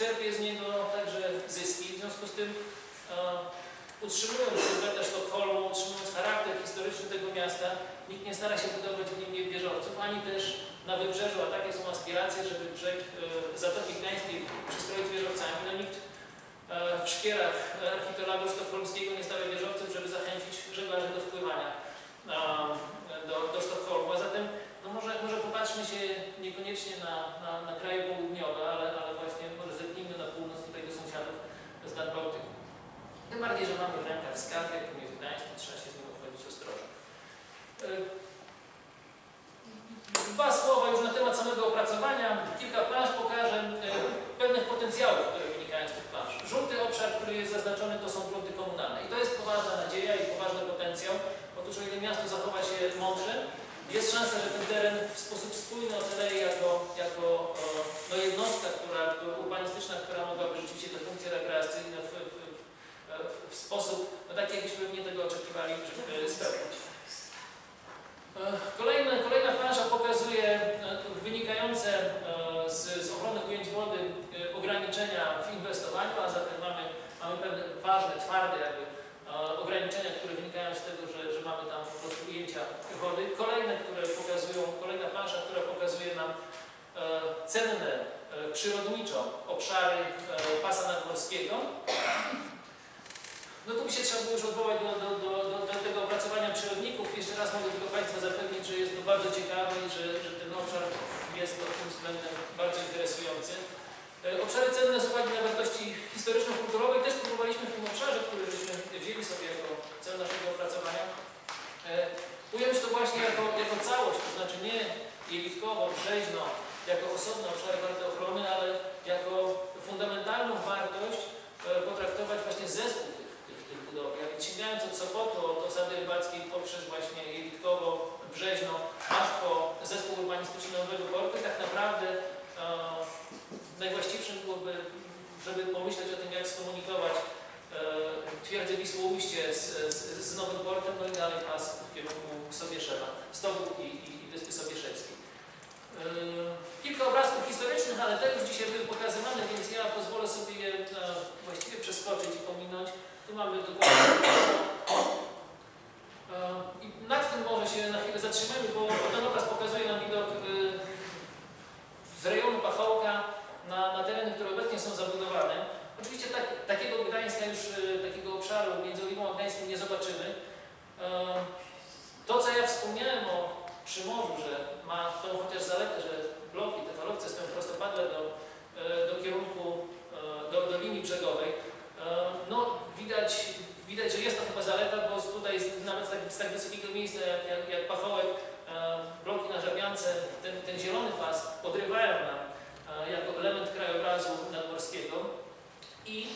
czerpie z niego także zyski. W związku z tym e, utrzymując sylwetę Sztokholmu, utrzymując charakter historyczny tego miasta, nikt nie stara się budować w nim wieżowców, ani też na wybrzeżu, a takie są aspiracje, żeby brzeg e, Zatoki Gdańskiej przystroić wieżowcami. No nikt e, w szkierach archipelagu sztokholmskiego nie stawia wieżowców, żeby zachęcić żeglarzy do wpływania e, do, do Sztokholmu. A zatem no może, może popatrzmy się niekoniecznie na, na, na kraje południowe, ale, ale właśnie może zerknijmy na północ tutaj do sąsiadów z Nadbałtyku. Tym bardziej, że mamy w rękach skarb, jakim jest Gdańsk, i trzeba się z nim obchodzić ostrożnie. E, Dwa słowa już na temat samego opracowania. Kilka plansz pokażę e, pewnych potencjałów, które wynikają z tych plansz. Żółty obszar, który jest zaznaczony, to są grunty komunalne. I to jest poważna nadzieja i poważny potencjał. O ile miasto zachowa się mądrze, jest szansa, że ten teren w sposób spójny ocaleje jako, jako no jednostka która, urbanistyczna, która mogłaby rzeczywiście te funkcje rekreacyjne w, w, w, w sposób, no taki jakbyśmy pewnie tego oczekiwali, żeby spełnić. E, Kolejna, kolejna plansza pokazuje e, wynikające e, z, z ochrony ujęć wody e, ograniczenia w inwestowaniu, a zatem mamy, mamy pewne ważne, twarde jakby e, ograniczenia, które wynikają z tego, że, że mamy tam po prostu ujęcia wody. Kolejne, które pokazują, kolejna plansza, która pokazuje nam e, cenne e, przyrodniczo obszary e, pasa nadmorskiego. No tu by się trzeba było już do, do, do, do, tego opracowania przyrodników. Jeszcze raz mogę tylko Państwa zapewnić, że jest to bardzo ciekawe i że, że ten obszar jest pod tym względem bardzo interesujący. E, Obszary cenne z uwagi na wartości historyczno-kulturowe też próbowaliśmy w tym obszarze, który żeśmy wzięli sobie jako cel naszego opracowania, e, ująć to właśnie jako, jako całość, to znaczy nie jelitkowo, brzeźno, jako osobne obszary warte ochrony, ale jako fundamentalną wartość e, potraktować właśnie zespół tych, tych, tych budowli. A więc sięgając od Sopotu, od osady rybackiej poprzez właśnie jelitkowo, brzeźno, aż po zespół urbanistyczny Nowego Portu i tak naprawdę e, najwłaściwszym byłoby, żeby pomyśleć o tym, jak skomunikować e, twierdzę Wisłoujście z, z, z Nowym Portem, no i dalej pas w kierunku Stowów i, i, i Wyspy Sobieszewskiej. E, Kilka obrazków historycznych, ale te już dzisiaj były pokazywane, więc ja pozwolę sobie je e, właściwie przeskoczyć i pominąć. Tu mamy dokładnie. E, I nad tym może się na chwilę zatrzymamy, bo ten obraz pokazuje nam widok e, z rejonu Pachołka na, na tereny, które obecnie są zabudowane. Oczywiście tak, takiego Gdańska już, e, takiego obszaru między Oliwą a Gdańskiem nie zobaczymy. E, To, co ja wspomniałem o Przymorzu, że ma tą chociaż zaletę, że bloki, te falowce stoją prostopadle do, e, do kierunku, e, do, do linii brzegowej, e, no widać, widać, że jest to chyba zaleta, bo tutaj z- nawet z tak, z tak wysokiego miejsca jak, jak, jak Pachołek, e, bloki na Żabiance, ten, ten zielony pas podrywają nam e, jako element krajobrazu nadmorskiego i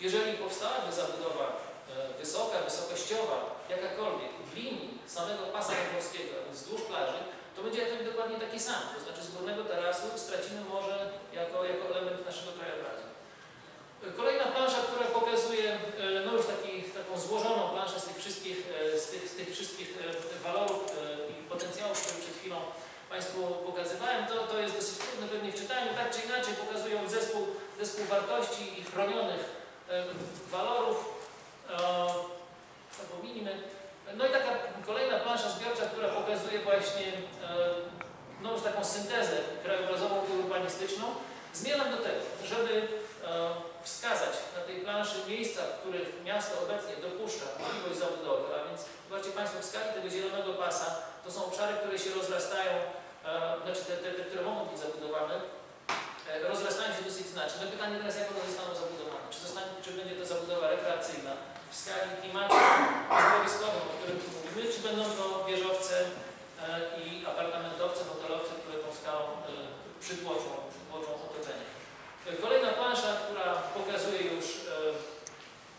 jeżeli powstałaby zabudowa e, wysoka, wysokościowa, jakakolwiek, w linii samego pasa nadmorskiego, wzdłuż plaży, to będzie efekt dokładnie taki sam. To znaczy z górnego tarasu stracimy morze jako, jako element naszego krajobrazu. E, Kolejna plansza, która pokazuje no już taki, taką złożoną planszę z tych wszystkich, e, z tych, z tych wszystkich e, walorów e, i potencjałów, które przed chwilą Państwu pokazywałem, to, to jest dosyć trudne pewnie w czytaniu, tak czy inaczej pokazują zespół, zespół wartości i chronionych e, walorów. E, Zapomnijmy. No i taka kolejna plansza zbiorcza, która pokazuje właśnie e, no już taką syntezę krajobrazową i urbanistyczną. Zmierzam do tego, żeby e, wskazać na tej planszy miejsca, w których miasto obecnie dopuszcza możliwość zabudowy, a więc zobaczcie Państwo w skali tego zielonego pasa, to są obszary, które się rozrastają, e, znaczy te, te, te które mogą być zabudowane, e, rozrastają się dosyć znacznie. No pytanie teraz, jak one zostaną zabudowane? Czy, zostanie, czy będzie to zabudowa rekreacyjna w skali klimatu zjawiskowym, o którym tu mówimy, czy będą to wieżowce i apartamentowce, hotelowce, które tą skalą przytłoczą, przytłoczą Kolejna plansza, która pokazuje już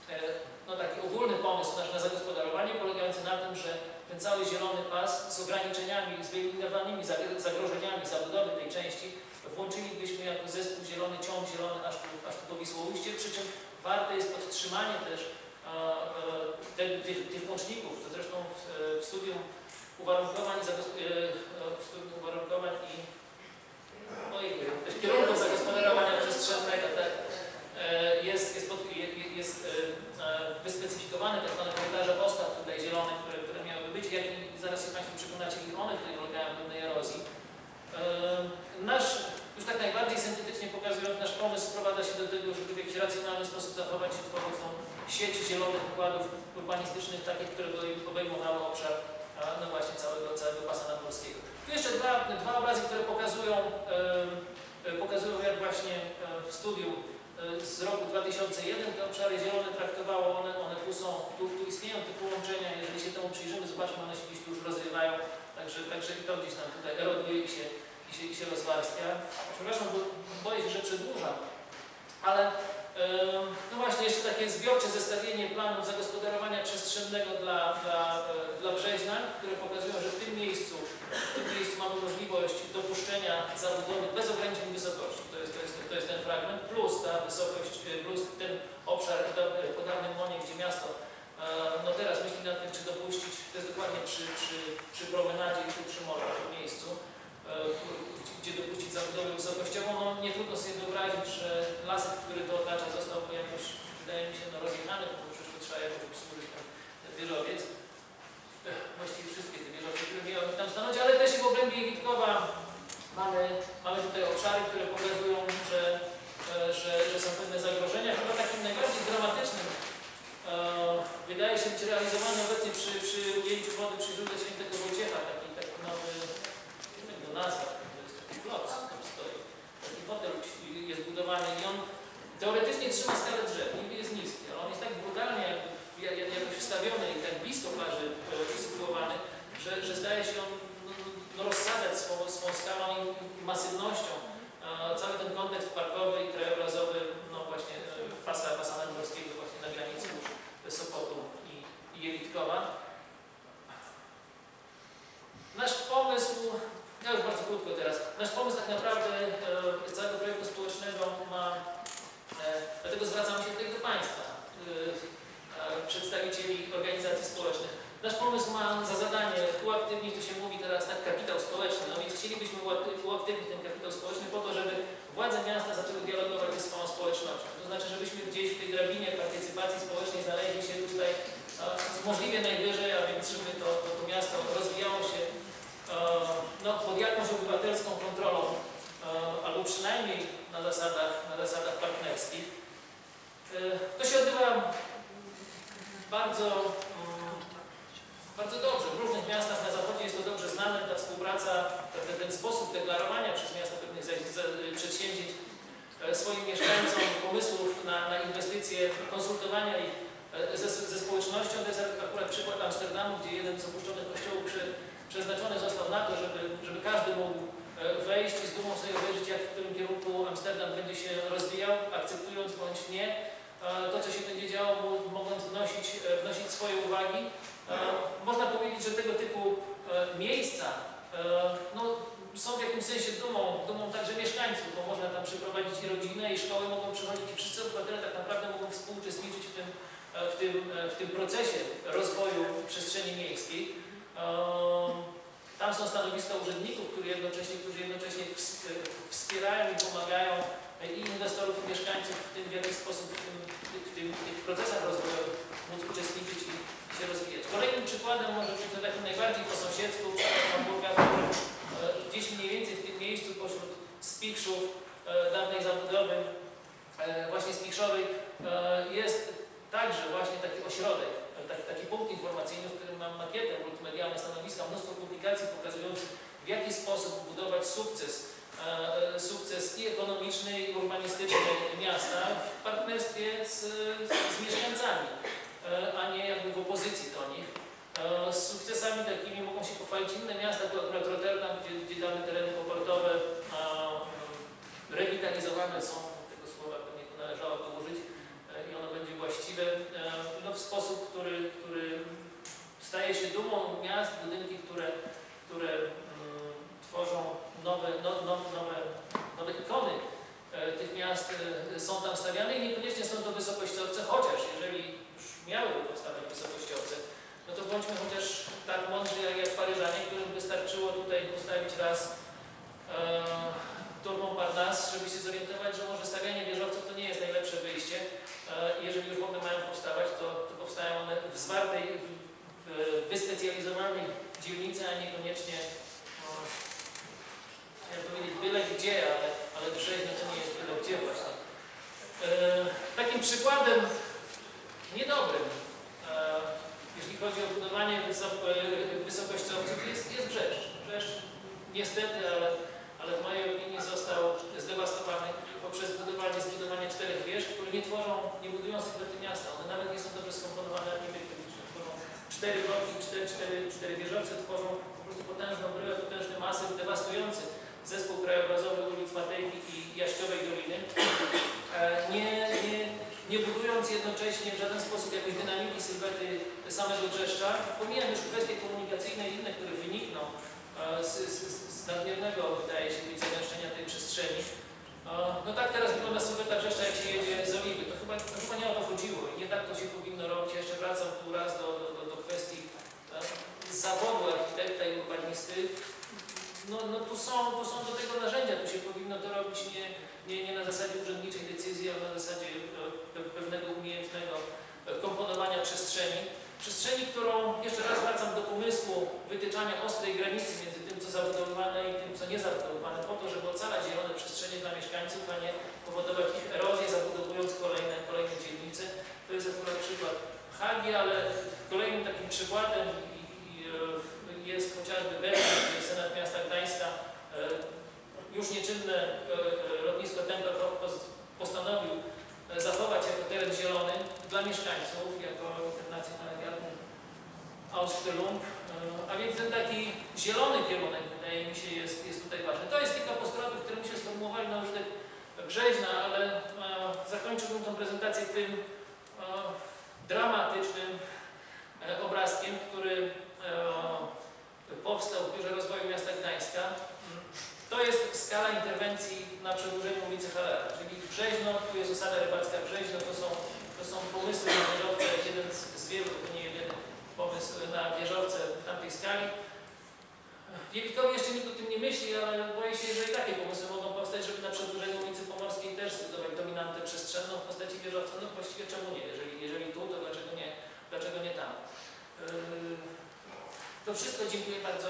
e, e, no, taki ogólny pomysł nasz na zagospodarowanie, polegający na tym, że ten cały zielony pas z ograniczeniami, z wyeliminowanymi zag- zagrożeniami zabudowy tej części włączylibyśmy jako zespół zielony, ciąg zielony aż tu, aż tu do Wisłoujście, przy czym warte jest podtrzymanie też e, te, tych, tych łączników, to zresztą w, w studium uwarunkowań, zagos- e, kierunków zagospodarowania przestrzennego tak, e, jest, jest, pod, jest e, e, wyspecyfikowane tak zwane korytarze postaw tutaj zielone, które, które miałyby być, jak zaraz się Państwo przekonacie, jak one tutaj ulegają pewnej erozji. Nasz, już tak najbardziej syntetycznie pokazując, nasz pomysł sprowadza się do tego, żeby w jakiś racjonalny sposób zachować się tworząc tą sieć zielonych układów urbanistycznych, takich, które by obejmowały obszar no właśnie całego, całego pasana polskiego. Tu jeszcze dwa, dwa obrazy, które pokazują, pokazują jak właśnie w studium z roku 2001 te obszary zielone traktowało, one, one tu są, tu, tu istnieją te połączenia, jeżeli się temu przyjrzymy, zobaczmy, one się gdzieś tu już rozrywają, także, także i to gdzieś nam tutaj eroduje i się, i się, i się rozwarstwia. Przepraszam, bo boję się, że przedłużam, ale no właśnie jeszcze takie zbiorcze zestawienie planów zagospodarowania przestrzennego dla, dla, e, dla Brzeźna, które pokazują, że w tym miejscu, w tym miejscu mamy możliwość dopuszczenia zabudowy bez ograniczeń wysokości. To jest, to jest, to jest ten fragment, plus ta wysokość, e, plus ten obszar da- e, Monie, gdzie miasto no teraz myśli nad tym, czy dopuścić, to jest dokładnie przy, przy, przy promenadzie i przy morzu, w tym miejscu, gdzie dopuścić zabudowę wysokościową. No nie trudno sobie wyobrazić, że lasek, który to otacza, zostałby jakoś, wydaje mi się, no rozjechany, bo przecież to trzeba jakoś obsłużyć ten, wieżowiec. Właściwie wszystkie te wieżowce, które miały tam stanąć, ale też i w obrębie Witkowa mamy, mamy tutaj obszary, które pokazują, że, e, że, że są pewne zagrożenia. Chyba takim najbardziej dramatycznym e, wydaje się być realizowany obecnie przy, przy ujęciu wody przy źródle świętego Wojciecha, taki, taki nowy, nie wiem go nazwać, to jest taki kloc tam stoi. Taki hotel jest budowany i on teoretycznie trzyma skalę drzew, niby jest niski, ale on jest tak brutalnie jakby, wstawiony i tak blisko plaży e, usytuowany, że, że zdaje się on no, no, rozsadzać swą, swą skalą i, masywnością e, cały ten kontekst parkowy i krajobrazowy, no właśnie e, pasa, pasa właśnie na granicy już Sopotu i Jelitkowa. Nasz pomysł, ja już bardzo krótko teraz, nasz pomysł tak naprawdę e, całego projektu społecznego ma, e, dlatego zwracam się tutaj do Państwa, e, e, przedstawicieli organizacji społecznych. Nasz pomysł ma za zadanie uaktywnić, to się mówi teraz tak, kapitał społeczny, no więc chcielibyśmy ten kapitał społeczny po to, żeby władze miasta zaczęły dialogować ze swoją społecznością. To znaczy, żebyśmy gdzieś w tej drabinie partycypacji społecznej znaleźli się tutaj e, możliwie najwyżej, a więc żeby to, to, to miasto rozwijało się no, pod jakąś obywatelską kontrolą, e, albo przynajmniej na zasadach, na zasadach partnerskich. E, To się odbywa bardzo, bardzo dobrze. W różnych miastach na zachodzie jest to dobrze znane, ta współpraca, ten, ten sposób deklarowania przez miasta pewnych przedsięwzięć e, swoim mieszkańcom, pomysłów na, na inwestycje, konsultowania ich e, ze, ze społecznością. To jest akurat przykład Amsterdamu, gdzie jeden z opuszczonych kościołów przy, przeznaczony został na to, żeby, żeby każdy mógł e, wejść i z dumą sobie obejrzeć, jak w którym kierunku Amsterdam będzie się rozwijał, akceptując bądź nie to, co się będzie działo, mo- mogąc wnosić, wnosić swoje uwagi. E, Można powiedzieć, że tego typu e, miejsca e, no, są w jakimś sensie dumą, dumą także mieszkańców, bo można tam przyprowadzić i rodzinę, i szkoły mogą przychodzić, i wszyscy obywatele tak naprawdę mogą współuczestniczyć w tym, w tym, w tym procesie rozwoju przestrzeni miejskiej. Tam są stanowiska urzędników, którzy jednocześnie, którzy jednocześnie ws- wspierają i pomagają i inwestorów, i mieszkańców w tym, w jaki sposób w, tym, w, tym, w tych procesach rozwojowych móc uczestniczyć i się rozwijać. Kolejnym przykładem może być to takim najbardziej po sąsiedzku Hamburga, e, gdzieś mniej więcej w tym miejscu pośród spichrzów e, dawnej zabudowy, e, właśnie spichrzowej, jest także właśnie taki ośrodek, taki, taki punkt informacyjny, w którym mam makietę multimedialne stanowiska, mnóstwo publikacji pokazujących w jaki sposób budować sukces, sukces i ekonomiczny, i urbanistyczny miasta w partnerstwie z, z mieszkańcami, a nie jakby w opozycji do nich. E, Z sukcesami takimi mogą się pochwalić inne miasta, tu akurat Rotterdam, gdzie, gdzie dane tereny poportowe mm, rewitalizowane są, tego słowa pewnie tu należałoby użyć e, i ono będzie właściwe, e, no, w sposób, który, który staje się dumą miast, budynki, które, które mm, tworzą nowe, no, no, nowe, nowe ikony e, tych miast e, są tam stawiane i niekoniecznie są to wysokościowce, chociaż jeżeli już wysokościowce, no to bądźmy chociaż tak mądrzy jak, jak Paryżanie, którym wystarczyło tutaj postawić raz e, turbą Parnas, żeby się zorientować, że może stawianie wieżowców to nie jest najlepsze wyjście. E, jeżeli już w ogóle mają powstawać, to, to powstają one w zwartej, w- w wyspecjalizowanej dzielnicy, a niekoniecznie no, chciałem powiedzieć byle gdzie, ale, ale Brzeźno to nie jest byle gdzie właśnie. E, takim przykładem jeśli chodzi o budowanie wysoko, e, wysokościowców, jest, jest Brzeszcz. Niestety, ale, ale w mojej opinii został zdewastowany poprzez budowanie, zbudowanie czterech wież, które nie tworzą, nie budują sylwetry miasta. One nawet nie są dobrze skomponowane architektonicznie. Tworzą cztery bloki, cztery, cztery, cztery wieżowce tworzą po prostu potężną bryłę, potężny masyw dewastujący zespół krajobrazowy ulic Matejki i Jaśkowej Doliny. E, nie, nie, nie buduje budując jednocześnie w żaden sposób jakiejś dynamiki sylwety samego Brzeszcza, pomijam już kwestie komunikacyjne i inne, które wynikną e, z, z, z nadmiernego, wydaje się, być zagęszczenia tej przestrzeni. E, No tak teraz wygląda sylweta Brzeszcza, jak się jedzie z Oliwy. To chyba, to chyba nie o to chodziło i nie tak to się powinno robić. Ja jeszcze wracam tu raz do, do, do, do kwestii e, zawodu architekta i urbanisty. No, no tu, są, tu są do tego narzędzia, tu się powinno to robić nie, nie, nie na zasadzie urzędniczej decyzji, ale na zasadzie e, pe- pewnego umiejętnego e, komponowania przestrzeni. Przestrzeni, którą, jeszcze raz wracam do pomysłu wytyczania ostrej granicy między tym, co zabudowane i tym, co niezabudowane, po to, żeby ocalać zielone przestrzenie dla mieszkańców, a nie powodować ich erozję, zabudowując kolejne, kolejne dzielnice. To jest akurat przykład Hagi, ale kolejnym takim przykładem e, jest chociażby Berlin, gdzie Senat Miasta Gdańska e, już nieczynne e, e, lotnisko Tempelhof pos- postanowił e, zachować jako teren zielony dla mieszkańców, jako internacjonalny Ausstellung, a więc ten taki zielony kierunek wydaje mi się jest, jest tutaj ważny. To jest kilka postulatów, które myśmy sformułowali na użytek Brzeźna, ale zakończyłbym tę prezentację tym dramatycznym obrazkiem, który powstał w Biurze Rozwoju Miasta Gdańska. To jest skala interwencji na przedłużeniu ulicy Halera, czyli Brzeźno, tu jest osada rybacka Brzeźno, to są, to są pomysły na wieżowce, jeden z, z wielu, nie jeden pomysł na wieżowce w tamtej skali. W jeszcze nikt o tym nie myśli, ale boję się, że i takie pomysły mogą powstać, żeby na przedłużeniu ulicy Pomorskiej też zbudować dominantę przestrzenną w postaci wieżowca. No właściwie czemu nie? Jeżeli, jeżeli tu, to dlaczego nie, dlaczego nie tam? Yy, To wszystko, dziękuję bardzo.